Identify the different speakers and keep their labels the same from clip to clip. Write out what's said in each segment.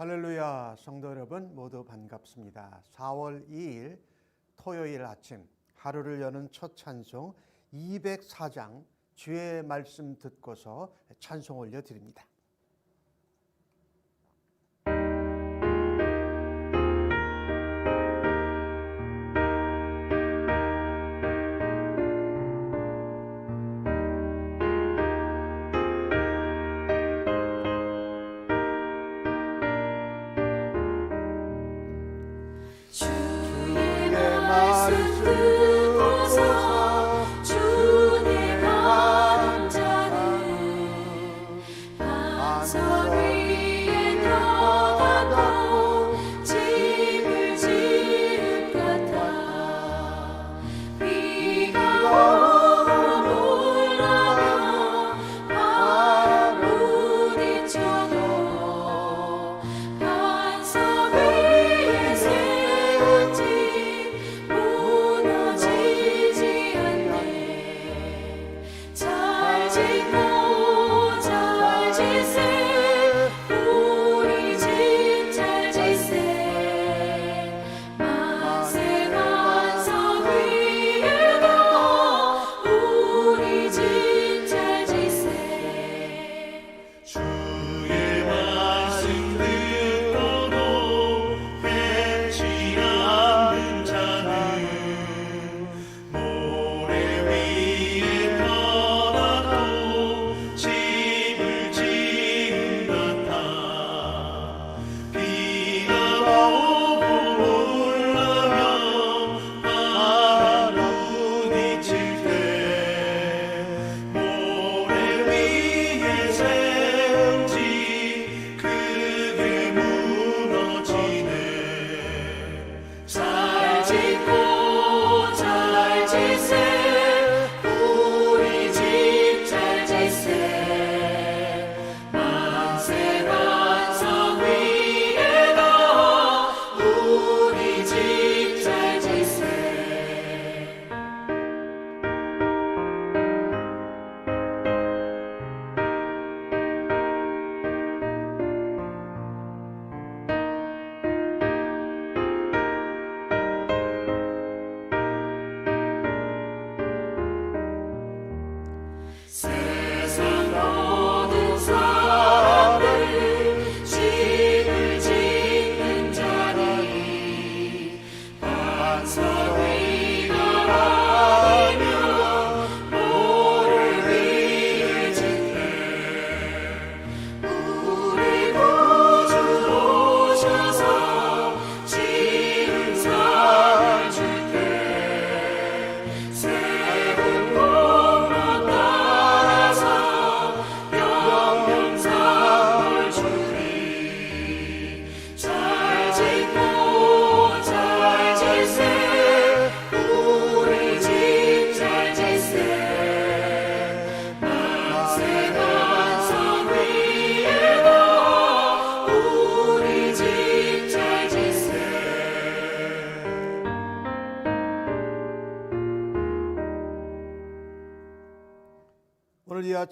Speaker 1: 할렐루야 성도 여러분 모두 반갑습니다. 4월 2일 토요일 아침 하루를 여는 첫 찬송 204장 주의 말씀 듣고서 찬송 올려 드립니다.
Speaker 2: 말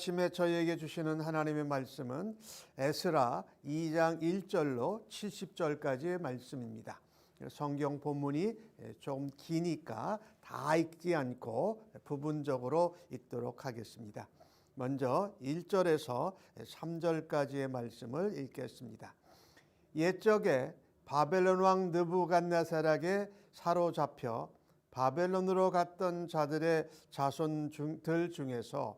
Speaker 1: 아침에 저희에게 주시는 하나님의 말씀은 에스라 2장 1절로 70절까지의 말씀입니다. 성경 본문이 좀 기니까 다 읽지 않고 부분적으로 읽도록 하겠습니다. 먼저 1절에서 3절까지의 말씀을 읽겠습니다. 옛적에 바벨론 왕 느부갓네살에게 사로잡혀 바벨론으로 갔던 자들의 자손들 중에서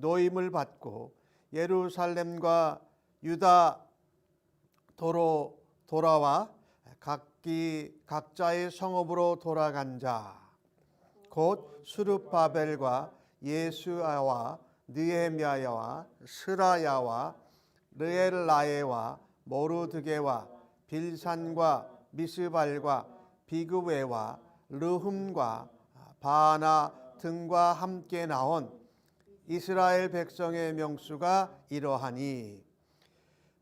Speaker 1: 노임을 받고 예루살렘과 유다 도로 돌아와 각기 각자의 성읍으로 돌아간 자 곧 수룹바벨과 예수아와 느헤미야와 스라야와 르엘라에와 모르드게와 빌산과 미스발과 비그웨와 르흠과 바나 등과 함께 나온 이스라엘 백성의 명수가 이러하니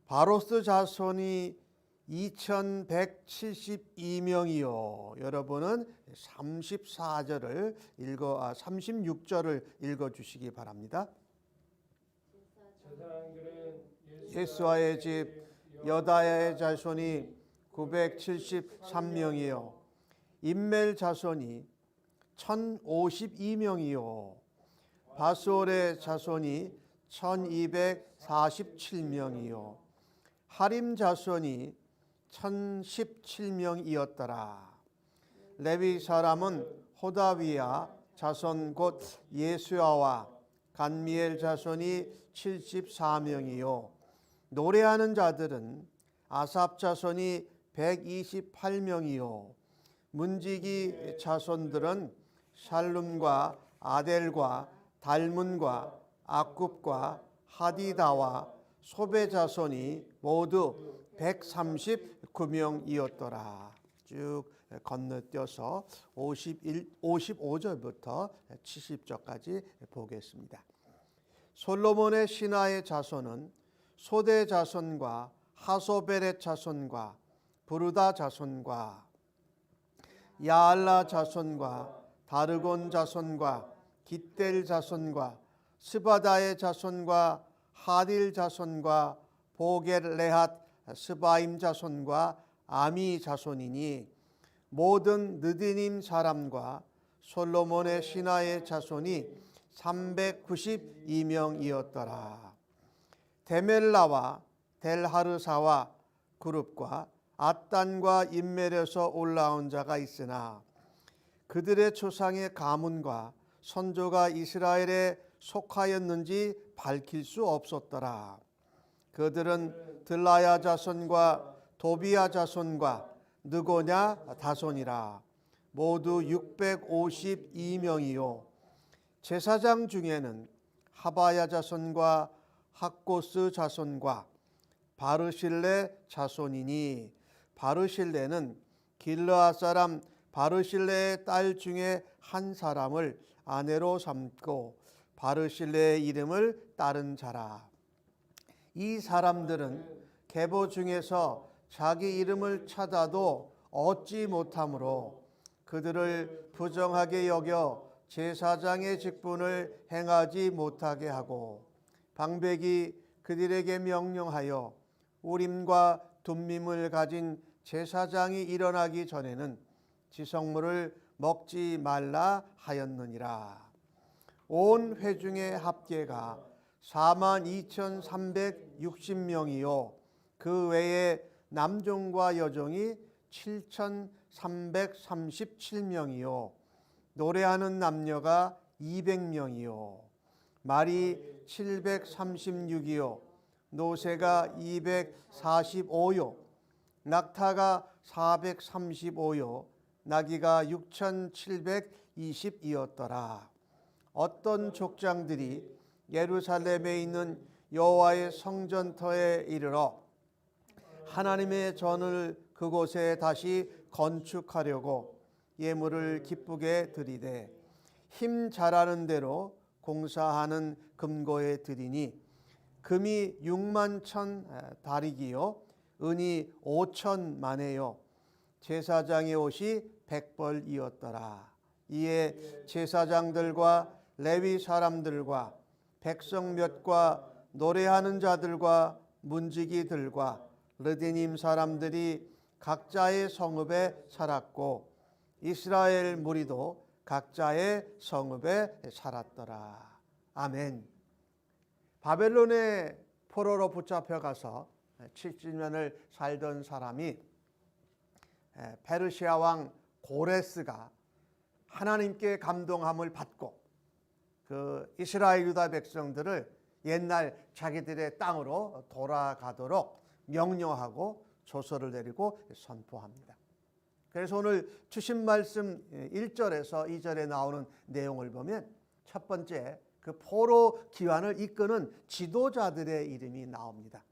Speaker 1: 바로스 자손이 2172명이요. 여러분은 34절을 읽어 아 36절을 읽어 주시기 바랍니다. 예수와의 집 여다야의 자손이 973명이요 인멜 자손이 1052명이요 바솔의 자손이 1247명이요. 하림 자손이 1017명이었더라. 레위 사람은 호다위야 자손 곧 예수아와 간미엘 자손이 74명이요. 노래하는 자들은 아삽 자손이 128명이요. 문지기 자손들은 샬룸과 아델과 달문과 아굽과 하디다와 소베 자손이 모두 139명이었더라. 쭉 건너뛰어서 51, 55절부터 70절까지 보겠습니다. 솔로몬의 신하의 자손은 소대 자손과 하소베렛 자손과 부르다 자손과 야알라 자손과 다르곤 자손과 깃델 자손과 스바다의 자손과 하딜 자손과 보겔 레핫 스바임 자손과 아미 자손이니 모든 느디님 사람과 솔로몬의 신하의 자손이 392명이었더라. 데멜라와 델하르사와 그룹과 아단과 인멜에서 올라온 자가 있으나 그들의 조상의 가문과 선조가 이스라엘에 속하였는지 밝힐 수 없었더라. 그들은 들라야 자손과 도비야 자손과 느고냐 다손이라. 모두 652명이요. 제사장 중에는 하바야 자손과 학고스 자손과 바르실레 자손이니. 바르실레는 길르아 사람 바르실레의 딸 중에 한 사람을 아내로 삼고 바르실레의 이름을 따른 자라. 이 사람들은 계보 중에서 자기 이름을 찾아도 얻지 못하므로 그들을 부정하게 여겨 제사장의 직분을 행하지 못하게 하고 방백이 그들에게 명령하여 우림과 둠밈을 가진 제사장이 일어나기 전에는 지성물을 먹지 말라 하였느니라. 온 회중의 합계가 4만 2,360명이요. 그 외에 남종과 여종이 7,337명이요. 노래하는 남녀가 200명이요. 말이 736이요. 노새가 245요. 낙타가 435요. 나귀가 6,720이었더라. 어떤 족장들이 예루살렘에 있는 여호와의 성전터에 이르러 하나님의 전을 그곳에 다시 건축하려고 예물을 기쁘게 드리되 힘 잘하는 대로 공사하는 금고에 드리니 금이 6만 천 다리기요 은이 5천 만에요 제사장의 옷이 백벌이었더라 이에 제사장들과 레위 사람들과 백성 몇과 노래하는 자들과 문지기들과 르디님 사람들이 각자의 성읍에 살았고 이스라엘 무리도 각자의 성읍에 살았더라. 아멘. 바벨론의 포로로 붙잡혀 가서 70년을 살던 사람이 페르시아 왕 고레스가 하나님께 감동함을 받고 그 이스라엘 유다 백성들을 옛날 자기들의 땅으로 돌아가도록 명령하고 조서를 내리고 선포합니다. 그래서 오늘 주신 말씀 1절에서 2절에 나오는 내용을 보면 첫 번째 그 포로 기환을 이끄는 지도자들의 이름이 나옵니다.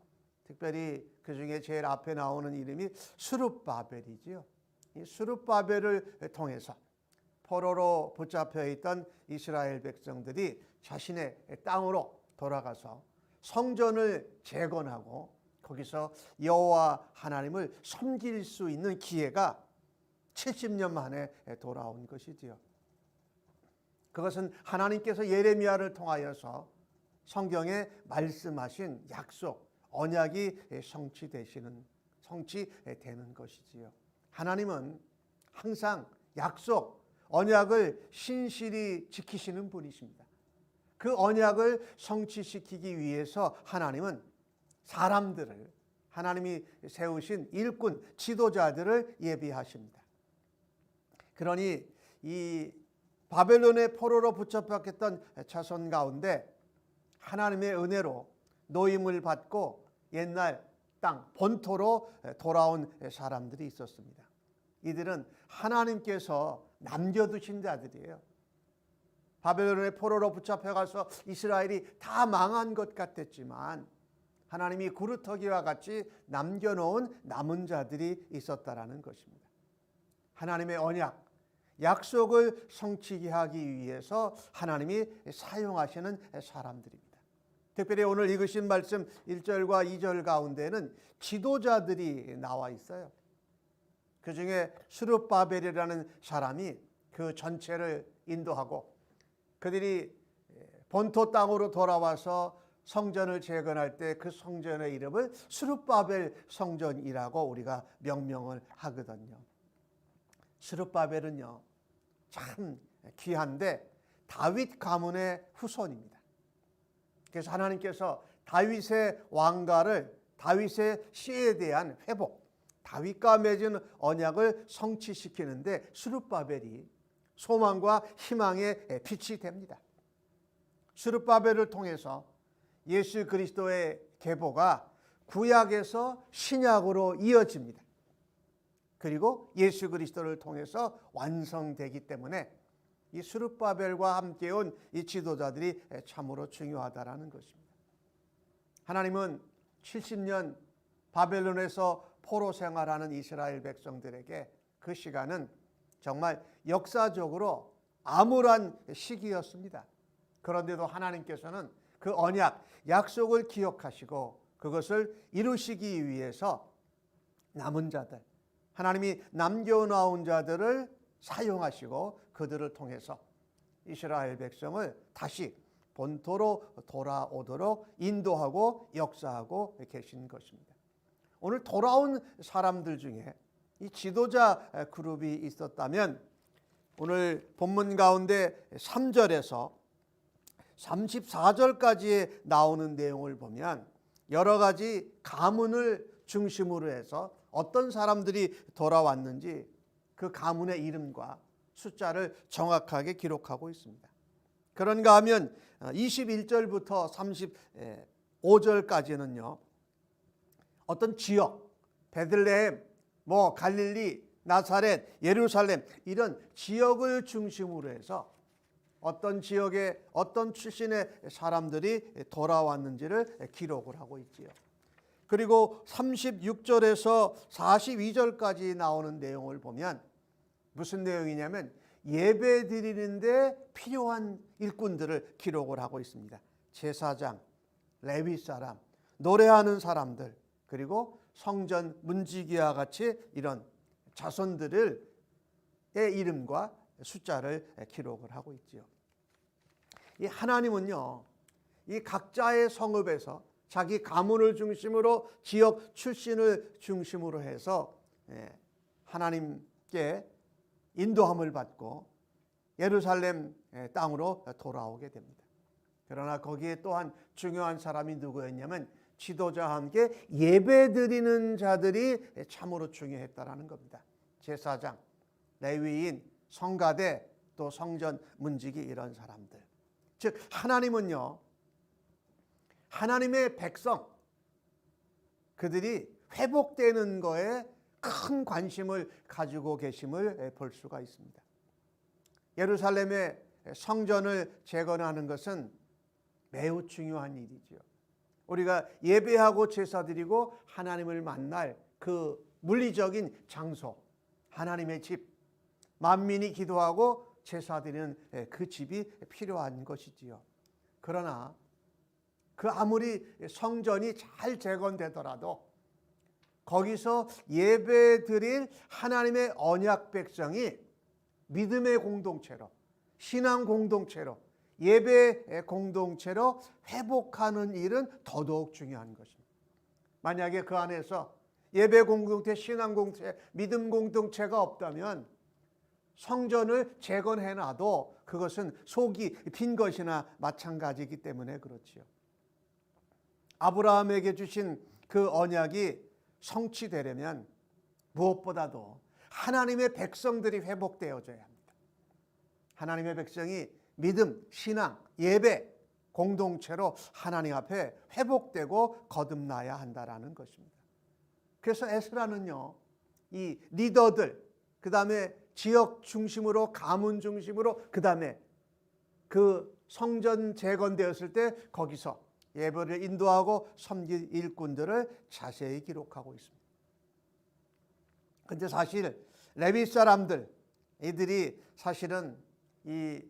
Speaker 1: 특별히 그 중에 제일 앞에 나오는 이름이 수룹바벨이지요. 이 수룹바벨을 통해서 포로로 붙잡혀 있던 이스라엘 백성들이 자신의 땅으로 돌아가서 성전을 재건하고 거기서 여호와 하나님을 섬길 수 있는 기회가 70년 만에 돌아온 것이지요. 그것은 하나님께서 예레미야를 통하여서 성경에 말씀하신 약속, 언약이 성취되시는 성취되는 것이지요. 하나님은 항상 약속, 언약을 신실히 지키시는 분이십니다. 그 언약을 성취시키기 위해서 하나님은 사람들을 하나님이 세우신 일꾼 지도자들을 예비하십니다. 그러니 이 바벨론의 포로로 붙잡혔던 자손 가운데 하나님의 은혜로 노임을 받고 옛날 땅 본토로 돌아온 사람들이 있었습니다. 이들은 하나님께서 남겨두신 자들이에요. 바벨론의 포로로 붙잡혀가서 이스라엘이 다 망한 것 같았지만 하나님이 구루터기와 같이 남겨놓은 남은 자들이 있었다라는 것입니다. 하나님의 언약, 약속을 성취하기 하기 위해서 하나님이 사용하시는 사람들입니다. 특별히 오늘 읽으신 말씀 1절과 2절 가운데는 지도자들이 나와 있어요. 그 중에 수르바벨이라는 사람이 그 전체를 인도하고 그들이 본토 땅으로 돌아와서 성전을 재건할 때 그 성전의 이름을 수르바벨 성전이라고 우리가 명명을 하거든요. 스룹바벨은요 참 귀한데 다윗 가문의 후손입니다. 그래서 하나님께서 다윗의 왕가를 다윗의 씨에 대한 회복, 다윗과 맺은 언약을 성취시키는데 스룹바벨이 소망과 희망의 빛이 됩니다. 스룹바벨을 통해서 예수 그리스도의 계보가 구약에서 신약으로 이어집니다. 그리고 예수 그리스도를 통해서 완성되기 때문에 이 수르바벨과 함께 온 이 지도자들이 참으로 중요하다라는 것입니다. 하나님은 70년 바벨론에서 포로 생활하는 이스라엘 백성들에게 그 시간은 정말 역사적으로 암울한 시기였습니다. 그런데도 하나님께서는 그 언약, 약속을 기억하시고 그것을 이루시기 위해서 남은 자들, 하나님이 남겨놓은 자들을 사용하시고 그들을 통해서 이스라엘 백성을 다시 본토로 돌아오도록 인도하고 역사하고 계신 것입니다. 오늘 돌아온 사람들 중에 이 지도자 그룹이 있었다면 오늘 본문 가운데 3절에서 34절까지 나오는 내용을 보면 여러 가지 가문을 중심으로 해서 어떤 사람들이 돌아왔는지 그 가문의 이름과 숫자를 정확하게 기록하고 있습니다. 그런가 하면 21절부터 35절까지는요. 어떤 지역, 베들레헴, 뭐 갈릴리, 나사렛, 예루살렘 이런 지역을 중심으로 해서 어떤 지역에 어떤 출신의 사람들이 돌아왔는지를 기록을 하고 있지요. 그리고 36절에서 42절까지 나오는 내용을 보면 무슨 내용이냐면 예배 드리는데 필요한 일꾼들을 기록을 하고 있습니다. 제사장, 레위 사람, 노래하는 사람들, 그리고 성전 문지기와 같이 이런 자손들을 의 이름과 숫자를 기록을 하고 있지요. 이 하나님은요, 이 각자의 성읍에서 자기 가문을 중심으로 지역 출신을 중심으로 해서 예, 하나님께 인도함을 받고 예루살렘 예, 땅으로 돌아오게 됩니다. 그러나 거기에 또한 중요한 사람이 누구였냐면 지도자와 함께 예배 드리는 자들이 참으로 중요했다라는 겁니다. 제사장, 레위인, 성가대, 또 성전 문지기 이런 사람들. 즉 하나님은요. 하나님의 백성 그들이 회복되는 거에 큰 관심을 가지고 계심을 볼 수가 있습니다. 예루살렘의 성전을 재건하는 것은 매우 중요한 일이죠. 우리가 예배하고 제사 드리고 하나님을 만날 그 물리적인 장소, 하나님의 집, 만민이 기도하고 제사 드리는 그 집이 필요한 것이지요. 그러나 그 아무리 성전이 잘 재건되더라도 거기서 예배 드릴 하나님의 언약 백성이 믿음의 공동체로 신앙 공동체로 예배 공동체로 회복하는 일은 더더욱 중요한 것입니다. 만약에 그 안에서 예배 공동체, 신앙 공동체, 믿음 공동체가 없다면 성전을 재건해 놔도 그것은 속이 빈 것이나 마찬가지이기 때문에 그렇지요. 아브라함에게 주신 그 언약이 성취되려면 무엇보다도 하나님의 백성들이 회복되어져야 합니다. 하나님의 백성이 믿음, 신앙, 예배 공동체로 하나님 앞에 회복되고 거듭나야 한다라는 것입니다. 그래서 에스라는요, 이 리더들, 그 다음에 지역 중심으로, 가문 중심으로, 그 다음에 그 성전 재건되었을 때 거기서 예배를 인도하고 섬길 일꾼들을 자세히 기록하고 있습니다. 근데 사실 레위 사람들 이들이 사실은 이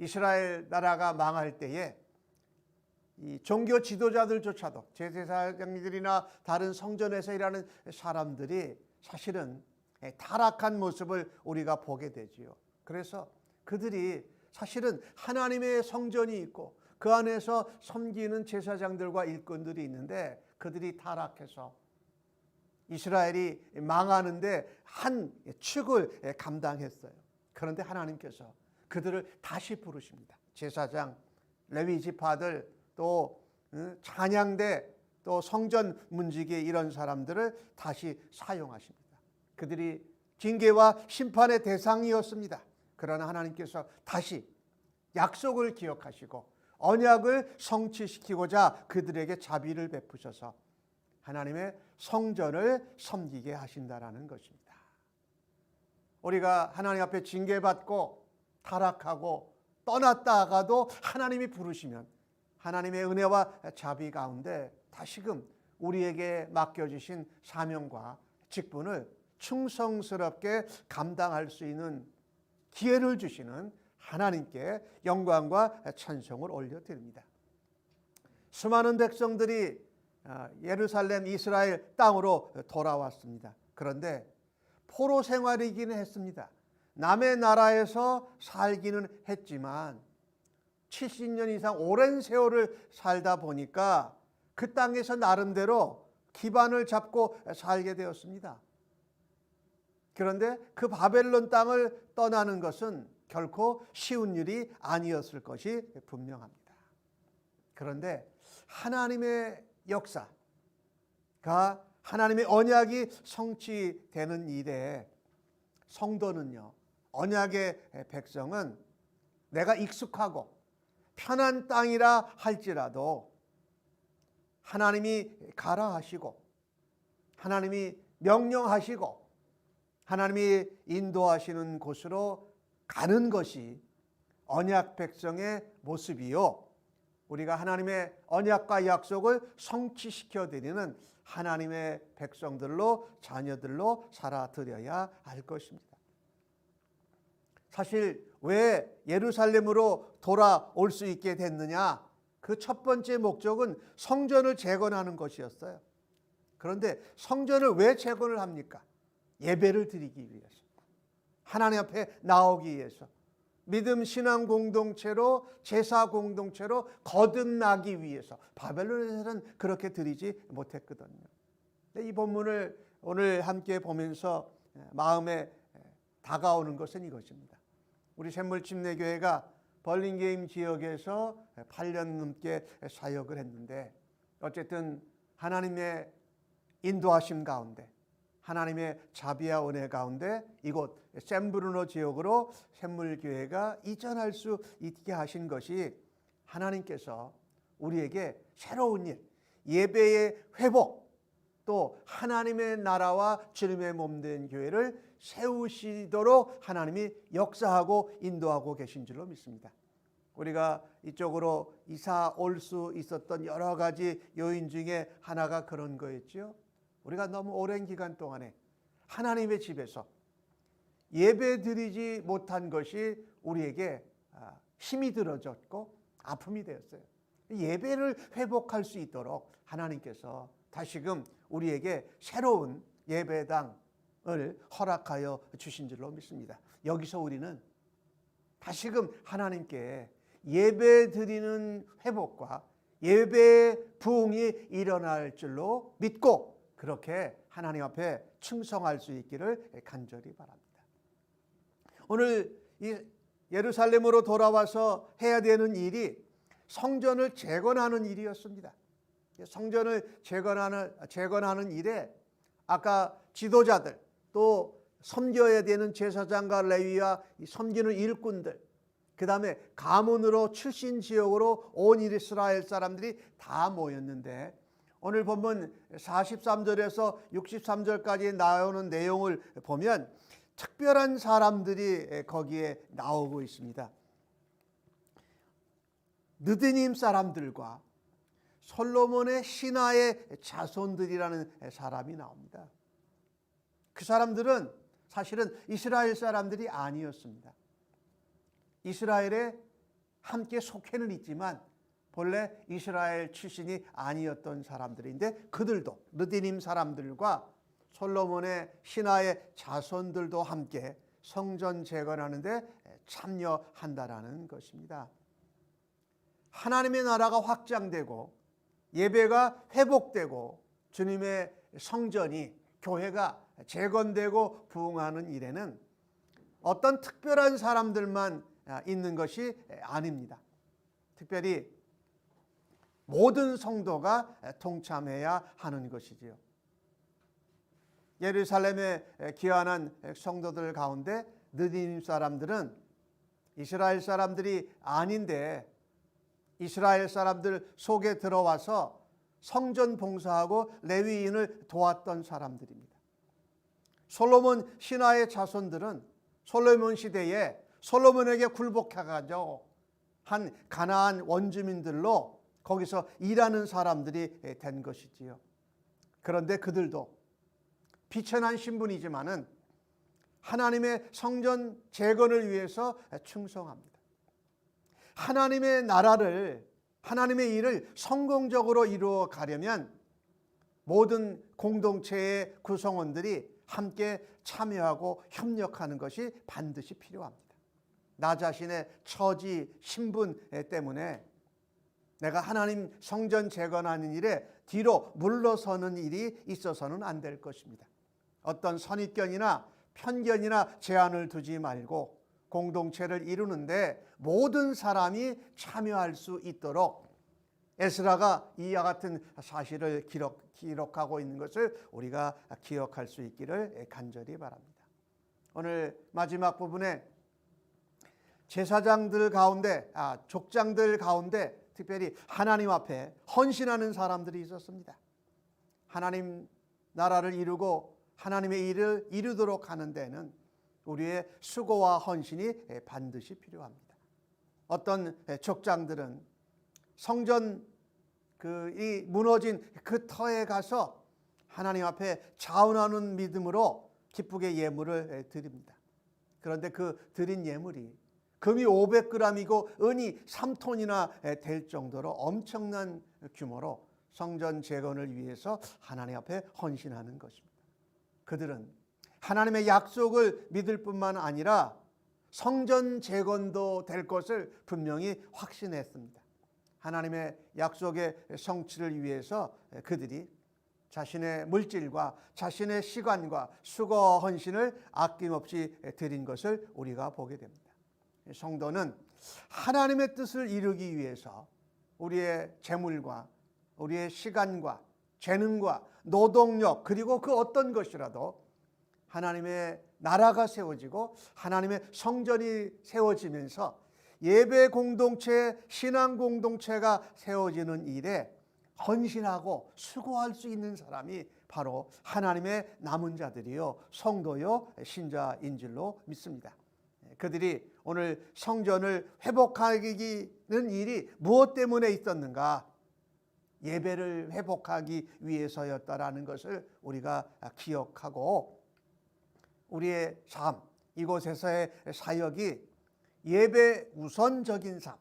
Speaker 1: 이스라엘 나라가 망할 때에 이 종교 지도자들조차도 제사장들이나 다른 성전에서 일하는 사람들이 사실은 타락한 모습을 우리가 보게 되지요. 그래서 그들이 사실은 하나님의 성전이 있고 그 안에서 섬기는 제사장들과 일꾼들이 있는데 그들이 타락해서 이스라엘이 망하는데 한 축을 감당했어요. 그런데 하나님께서 그들을 다시 부르십니다. 제사장, 레위 지파들, 또 어, 찬양대, 또 성전 문지기 이런 사람들을 다시 사용하십니다. 그들이 징계와 심판의 대상이었습니다. 그러나 하나님께서 다시 약속을 기억하시고 언약을 성취시키고자 그들에게 자비를 베푸셔서 하나님의 성전을 섬기게 하신다라는 것입니다. 우리가 하나님 앞에 징계받고 타락하고 떠났다가도 하나님이 부르시면 하나님의 은혜와 자비 가운데 다시금 우리에게 맡겨주신 사명과 직분을 충성스럽게 감당할 수 있는 기회를 주시는 하나님께 영광과 찬송을 올려드립니다. 수많은 백성들이 아, 예루살렘 이스라엘 땅으로 돌아왔습니다. 그런데 포로 생활이기는 했습니다. 남의 나라에서 살기는 했지만 70년 이상 오랜 세월을 살다 보니까 그 땅에서 나름대로 기반을 잡고 살게 되었습니다. 그런데 그 바벨론 땅을 떠나는 것은 결코 쉬운 일이 아니었을 것이 분명합니다. 그런데 하나님의 역사가 하나님의 언약이 성취되는 일에 성도는요, 언약의 백성은 내가 익숙하고 편한 땅이라 할지라도 하나님이 가라 하시고 하나님이 명령하시고 하나님이 인도하시는 곳으로 가는 것이 언약 백성의 모습이요. 우리가 하나님의 언약과 약속을 성취시켜 드리는 하나님의 백성들로 자녀들로 살아드려야 할 것입니다. 사실 왜 예루살렘으로 돌아올 수 있게 됐느냐? 그 첫 번째 목적은 성전을 재건하는 것이었어요. 그런데 성전을 왜 재건을 합니까? 예배를 드리기 위해서. 하나님 앞에 나오기 위해서. 믿음 신앙 공동체로 제사 공동체로 거듭나기 위해서 바벨론에서는 그렇게 드리지 못했거든요. 이 본문을 오늘 함께 보면서 마음에 다가오는 것은 이것입니다. 우리 샘물침례교회가 벌링게임 지역에서 8년 넘게 사역을 했는데 어쨌든 하나님의 인도하심 가운데 하나님의 자비와 은혜 가운데 이곳 샘브루노 지역으로 샘물교회가 이전할 수 있게 하신 것이 하나님께서 우리에게 새로운 일, 예배의 회복, 또 하나님의 나라와 주님의 몸 된 교회를 세우시도록 하나님이 역사하고 인도하고 계신 줄로 믿습니다. 우리가 이쪽으로 이사 올 수 있었던 여러 가지 요인 중에 하나가 그런 거였죠. 우리가 너무 오랜 기간 동안에 하나님의 집에서 예배 드리지 못한 것이 우리에게 아, 힘이 들어졌고 아픔이 되었어요. 예배를 회복할 수 있도록 하나님께서 다시금 우리에게 새로운 예배당 을 허락하여 주신 줄로 믿습니다. 여기서 우리는 다시금 하나님께 예배 드리는 회복과 예배의 부흥이 일어날 줄로 믿고 그렇게 하나님 앞에 충성할 수 있기를 간절히 바랍니다. 오늘 이 예루살렘으로 돌아와서 해야 되는 일이 성전을 재건하는 일이었습니다. 성전을 재건하는 재건하는 일에 아까 지도자들 또 섬겨야 되는 제사장과 레위와 이 섬기는 일꾼들 그 다음에 가문으로 출신 지역으로 온 이스라엘 사람들이 다 모였는데 오늘 본문 43절에서 63절까지 나오는 내용을 보면 특별한 사람들이 거기에 나오고 있습니다. 느드님 사람들과 솔로몬의 신하의 자손들이라는 사람이 나옵니다. 그 사람들은 사실은 이스라엘 사람들이 아니었습니다. 이스라엘에 함께 속해는 있지만 본래 이스라엘 출신이 아니었던 사람들인데 그들도 르디님 사람들과 솔로몬의 신하의 자손들도 함께 성전 재건하는데 참여한다라는 것입니다. 하나님의 나라가 확장되고 예배가 회복되고 주님의 성전이 교회가 재건되고 부흥하는 일에는 어떤 특별한 사람들만 있는 것이 아닙니다. 특별히 모든 성도가 동참해야 하는 것이지요. 예루살렘에 귀환한 성도들 가운데 느디님 사람들은 이스라엘 사람들이 아닌데 이스라엘 사람들 속에 들어와서 성전 봉사하고 레위인을 도왔던 사람들입니다. 솔로몬 신하의 자손들은 솔로몬 시대에 솔로몬에게 굴복해가지고 한 가나안 원주민들로 거기서 일하는 사람들이 된 것이지요. 그런데 그들도 비천한 신분이지만은 하나님의 성전 재건을 위해서 충성합니다. 하나님의 나라를 하나님의 일을 성공적으로 이루어 가려면 모든 공동체의 구성원들이 함께 참여하고 협력하는 것이 반드시 필요합니다. 나 자신의 처지, 신분 때문에 내가 하나님 성전 재건하는 일에 뒤로 물러서는 일이 있어서는 안 될 것입니다. 어떤 선입견이나 편견이나 제한을 두지 말고 공동체를 이루는데 모든 사람이 참여할 수 있도록 에스라가 이와 같은 사실을 기록, 기록하고 있는 것을 우리가 기억할 수 있기를 간절히 바랍니다. 오늘 마지막 부분에 제사장들 가운데, 아, 족장들 가운데 특별히 하나님 앞에 헌신하는 사람들이 있었습니다. 하나님 나라를 이루고 하나님의 일을 이루도록 하는 데는 우리의 수고와 헌신이 반드시 필요합니다. 어떤 족장들은 성전 그 이 무너진 그 터에 가서 하나님 앞에 자원하는 믿음으로 기쁘게 예물을 드립니다. 그런데 그 드린 예물이 금이 500g이고 은이 3톤이나 될 정도로 엄청난 규모로 성전 재건을 위해서 하나님 앞에 헌신하는 것입니다. 그들은 하나님의 약속을 믿을 뿐만 아니라 성전 재건도 될 것을 분명히 확신했습니다. 하나님의 약속의 성취를 위해서 그들이 자신의 물질과 자신의 시간과 수고 헌신을 아낌없이 드린 것을 우리가 보게 됩니다. 성도는 하나님의 뜻을 이루기 위해서 우리의 재물과 우리의 시간과 재능과 노동력 그리고 그 어떤 것이라도 하나님의 나라가 세워지고 하나님의 성전이 세워지면서 예배 공동체, 신앙 공동체가 세워지는 일에 헌신하고 수고할 수 있는 사람이 바로 하나님의 남은 자들이요, 성도요, 신자인 줄로 믿습니다. 그들이 오늘 성전을 회복하기는 일이 무엇 때문에 있었는가? 예배를 회복하기 위해서였다라는 것을 우리가 기억하고 우리의 삶, 이곳에서의 사역이 예배 우선적인 삶,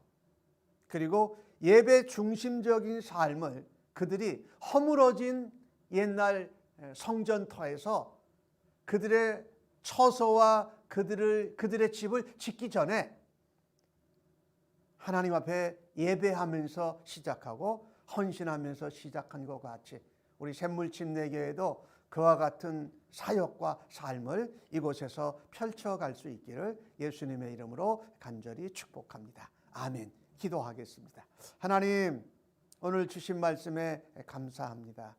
Speaker 1: 그리고 예배 중심적인 삶을 그들이 허물어진 옛날 성전터에서 그들의 처소와 그들을 그들의 집을 짓기 전에 하나님 앞에 예배하면서 시작하고 헌신하면서 시작한 것 같이 우리 샘물침내교회도 그와 같은 사역과 삶을 이곳에서 펼쳐갈 수 있기를 예수님의 이름으로 간절히 축복합니다. 아멘. 기도하겠습니다. 하나님, 오늘 주신 말씀에 감사합니다.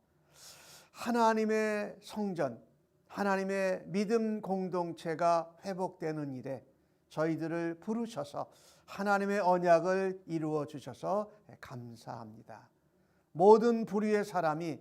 Speaker 1: 하나님의 성전, 하나님의 믿음 공동체가 회복되는 일에 저희들을 부르셔서 하나님의 언약을 이루어 주셔서 감사합니다. 모든 부류의 사람이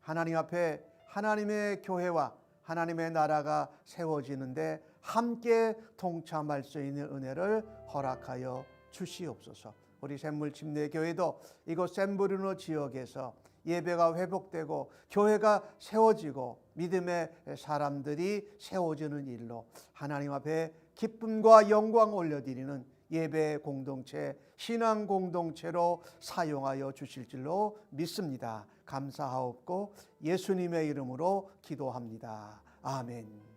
Speaker 1: 하나님 앞에 하나님의 교회와 하나님의 나라가 세워지는데 함께 동참할 수 있는 은혜를 허락하여 주시옵소서. 우리 샘물 침례 교회도 이곳 샘브르노 지역에서 예배가 회복되고 교회가 세워지고 믿음의 사람들이 세워지는 일로 하나님 앞에 기쁨과 영광 올려드리는 예배 공동체, 신앙 공동체로 사용하여 주실 줄로 믿습니다. 감사하옵고 예수님의 이름으로 기도합니다. 아멘.